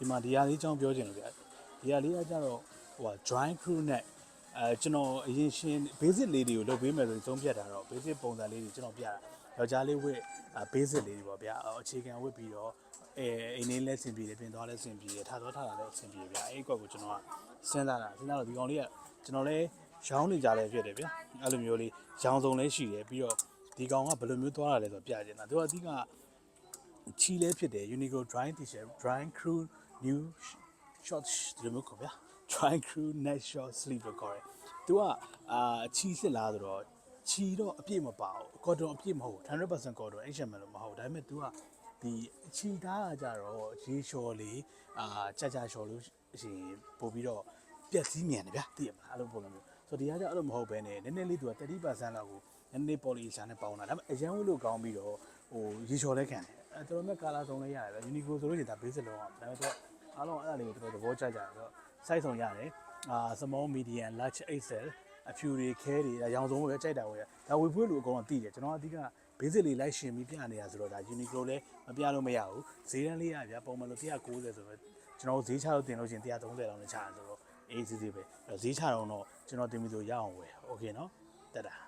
ဒီမှာဒီဟာလေးအကြောင်းပြောချင်လို့ဗျဒီဟာလေးကကြတော့ဟိုဟာ join crew နဲ့အဲကျွန်တော်အရင်ရှင်း basic လေးတွေကိုလုပ်ပေးမယ်လို့သုံးဖြတ်တာတော့ basic ပုံစံလေးတွေကျွန်တော်ပြတာယောက်ျားလေးဝတ် basic လေးတွေပေါ့ဗျာအခြေခံဝတ်ပြီးတော့အဲအိမ်လေးလည်းအဆင်ပြေတယ်ပြင်သွားလည်းအဆင်ပြေတယ်ထားသွားထားတာလည်းအဆင်ပြေဗျာအဲ့ဒီကွက်ကိုကျွန်တော်ကစဉ်းစားတာစဉ်းစားတော့ဒီကောင်လေးကကျွန်တော်လည်းရောင်းနေကြတယ်ဖြစ်တယ်ဗျာအဲ့လိုမျိုးလေးရောင်းစုံလည်းရှိတယ်ပြီးတော့ဒီကောင်ကဘယ်လိုမျိုးသွားတာလဲဆိုတော့ပြချင်တာသူကအဓိကချီလဲဖြစ်တယ် Uniqlo drying t-shirt drying crew new short ဒီလိုမျိုးခေါ်ဗျာ drying crew net short sleeve လို့ခေါ်တယ်။ तू ကအာချီစစ်လားဆိုတော့ချီတော့အပြည့်မပါဘူး။ cotton အပြည့်မဟုတ်ဘူး100% cotton HM လို့မဟုတ်ဘူး။ဒါပေမဲ့ तू ကဒီချီသားကကြတော့ရေလျှော်လေးအာကြကြလျှော်လို့ရှိရင်ပို့ပြီးတော့ပြက်စီးမြန်တယ်ဗျာသိရမလားအဲ့လိုပုံစံမျိုးဆိုတော့ဒီကကြအဲ့လိုမဟုတ်ဘဲနဲ့နည်းနည်းလေး तू က30%လောက်ကိုနည်းနည်း polyester နဲ့ပေါင်းတာဒါပေမဲ့အရန်ဝတ်လို့ကောင်းပြီးတော့ဟိုရေလျှော်လဲခံတယ်အဲတော်တော်များကာလာစုံလေးရတယ်ဗျ Uniqlo ဆိုလို့ရှိရင်ဒါ basic လုံးအောင်ဒါပေမဲ့တော့ तू အားလုံးအဲ့ဒါလေးကိုတော်တော်သဘောကျကြတယ်ဆိုတော့ size စုံရတယ်အာ small medium large XL အဖြူတွေခဲတွေဒါရောင်စုံပဲကြိုက်တာပဲဒါဝေဖွေးလို့အကုန်လုံးသိတယ်ကျွန်တော်အဓိက basic လေးလိုက်ရှင်ပြီးပြနေတာဆိုတော့ဒါ Uniqlo လည်းမပြလို့မရဘူးဈေးတန်းလေးရဗျပုံမှန်လို့190ဆိုတော့ကျွန်တော်ဈေးချလို့တင်လို့ရှိရင်130လောက်နဲ့ချရဆိုတော့အေးစီးစီးပဲအဲ့တော့ဈေးချတော့တော့ကျွန်တော်တင်ပြီးဆိုရအောင်ဝယ်โอเคเนาะတက်တာ